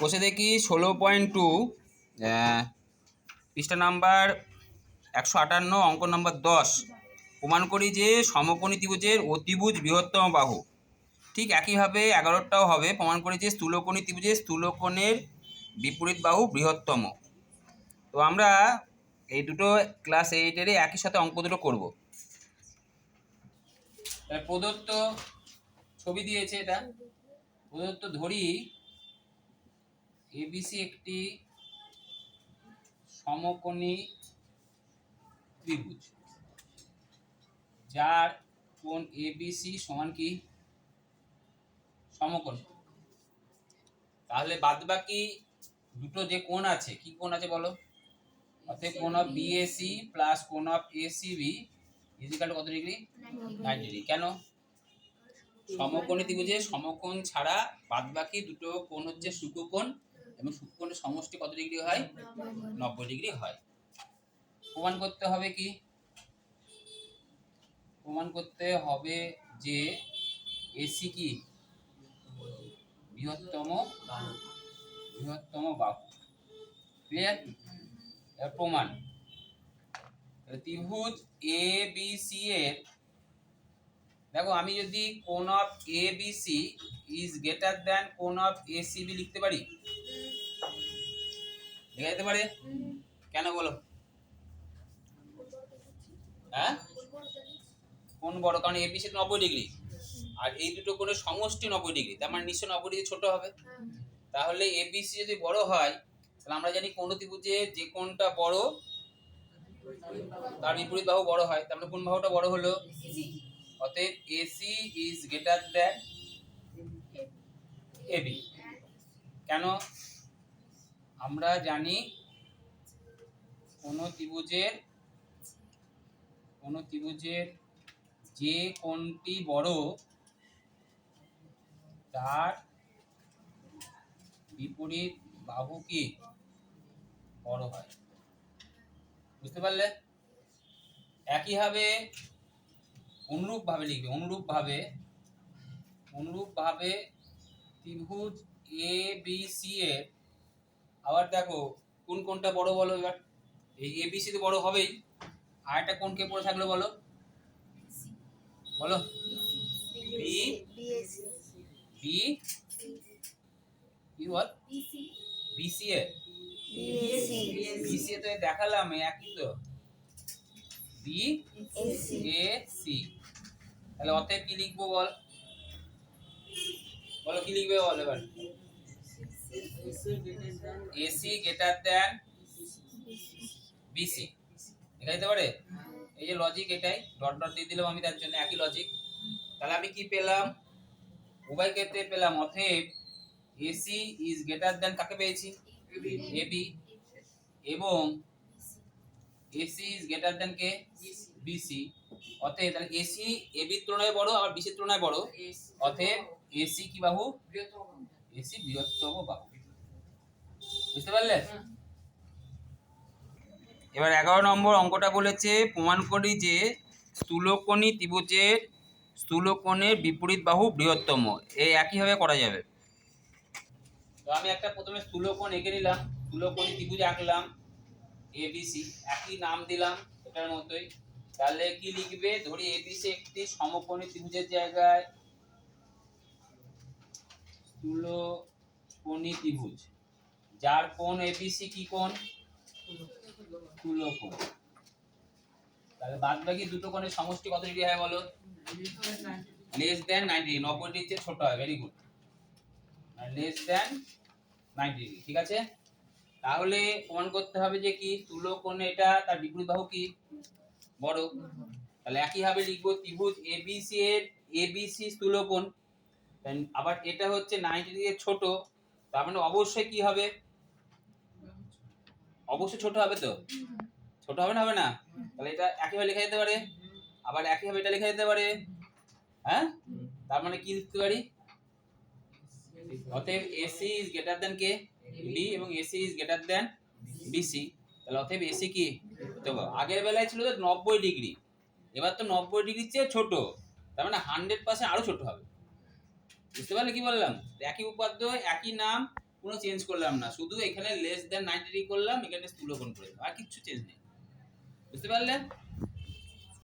কষে দেখি ষোলো পয়েন্ট টু পৃষ্ঠা নাম্বার একশো আটান্ন, অঙ্ক নাম্বার দশ। প্রমাণ করি যে সমকোণী ত্রিভুজের অতিভুজ বৃহত্তম বাহু। ঠিক একইভাবে এগারোটাও হবে। প্রমাণ করি যে স্থূলকোণী ত্রিভুজের স্থূলকোণের বিপরীত বাহু বৃহত্তম। তো আমরা এই দুটো ক্লাস এইটেরই একই সাথে অঙ্ক দুটো করব। প্রদত্ত ছবি দিয়েছে এটা। প্রদত্ত ধরি এবিসি একটি সমকোণী ত্রিভুজ যার কোণ এবিসি সমান কি? সমকোণ। তাহলে বাদবাকি দুটো যে কোণ আছে কি কোণ আছে বলো? অর্থাৎ কোণ অফ বিএসি প্লাস কোণ অফ এসিবি ইজিক্যাল কত ডিগ্রি নাইন ডিগ্রি কেন? সমকোণী ত্রিভুজে সমকোণ ছাড়া বাদবাকি দুটো কোণ হচ্ছে শুকোকোণ এবং শুকোণের সমষ্টি কত ডিগ্রি হয়? নব্বই ডিগ্রি হয়। প্রমাণ করতে হবে কি? প্রমাণ করতে হবে যে এসি কি? বৃহত্তম বৃহত্তম বাহু। ক্লিয়ার প্রমাণ। ত্রিভুজ এ বি সি এর দেখো, আমি যদি কোন of A B C is greater than কোন অফ এ সি বি লিখতে পারি? লেখা যেতে পারে? কেন বলো? হ্যাঁ? কোন বড়, কারণ এ বি সি নব্বই ডিগ্রি। আর এই দুটো কোণের সমষ্টি নব্বই ডিগ্রি, তার মানে নিশ্চয় নব্বই ডিগ্রি ছোট হবে। তাহলে এ বি সি যদি বড় হয়, তাহলে আমরা জানি কোন ত্রিভুজে যে কোণটা বড়, তার বিপরীত বাহু বড় হয়, তার মানে কোন বাহুটা বড় হলো। অতএব AC is greater than AB কেন? আমরা জানি ত্রিভুজের ত্রিভুজের যে কোণটি বড়, তার বিপরীত বাহু কি? বড় হয়। বুঝতে পারলে? একইভাবে অনুরূপভাবে লিখবে অনুরূপভাবে অনুরূপভাবে ত্রিভুজ এ বি সি এর আবার দেখো কোন কোনটা বড় বলো এবার। এই এ বি সি তো বড় হবেই আর একটা কোনকে পড়ে থাকল বলো? বলো। বি বি কি বল? বিসিএ বিসিএ তো দেখালাম একই তো। B A C. তাহলে অতএব কি লিখব বল? বলো কি লিখবে বল এবার? এসি গ্রেটার দেন বিসি লেখা যেতে পারে? এই যে লজিক এটাই ডট ডট দিয়ে দিলাম আমি তার জন্য একই লজিক তাহলে আমি কি পেলাম? উভয় ক্ষেত্রে পেলাম অতএব এসি ইজ গ্রেটার দেন কাকে পেয়েছি? এবি এবং এসি ইজ গ্রেটার দেন কে বিসি অতএব তাহলে এসি এবির তুলনায় বড় আবার বিসির তুলনায় বড়। অতএব এসি কি বাহু? এসি বৃহত্তম বাহু। বুঝতে পারলে? এবার এগারো নম্বর অঙ্কটা বলেছে প্রমাণ করি যে স্থূলকোণী ত্রিভুজের স্থূলকোণের বিপরীত বাহু বৃহত্তম। এই একইভাবে করা যাবে। তো আমি একটা প্রথমে স্থূলকোণ এঁকে নিলাম স্থূলকোণী ত্রিভুজ আঁকলাম। এবিসি একই নাম দিলাম এটার মতোই। তাহলে কি লিখবে? ধরি এবিসি একটি সমকোণী ত্রিভুজের জায়গায় স্থূলকোণী ত্রিভুজ। যার কোণ এবিসি কি কোণ? স্থূলকোণ। তাহলে বাদ বাকি দুটো কোণের সমষ্টি কত ডিগ্রি হয় বলো? লেস দেন নাইনটি নব্বই ডিগ্রি ছোট হয় very good less than ninety degree ঠিক আছে? তাহলে প্রমাণ করতে হবে যে কি তুলো কোণে এটা, তার বিপরীত বাহু কি? বড়। তাহলে একই একইভাবে লিখব ত্রিভুজ এবিসি এর এবিসি স্থূলকোণ আবার এটা হচ্ছে নাইনটি ডিগ্রি ছোট। তার মানে অবশ্যই কি হবে? অবশ্যই ছোট হবে তো? ছোট হবে না হবে না? তাহলে এটা একইভাবে লেখা যেতে পারে। আবার একইভাবে এটা লেখা যেতে পারে। হ্যাঁ? তার মানে কি লিখতে পারি? অতএব এসি ইজ গ্রেটার দেন কে বি এবং AC is greater than BC তাহলে অতএব এসি কি? তো আগের বেলায় ছিল তো নব্বই ডিগ্রি। এবার তো নব্বই ডিগ্রির চেয়ে ছোট। তার মানে হান্ড্রেড পার্সেন্ট আরও ছোট হবে। বুঝতে পারলে কি বললাম? একই উপাদ্য, একই নাম, কোনো চেঞ্জ করলাম না। শুধু এখানে লেস দেন নাইনটি ডিগ্রি করলাম, এখানে স্থূলকোণ করে আর কিচ্ছু চেঞ্জ নেই। বুঝতে পারলেন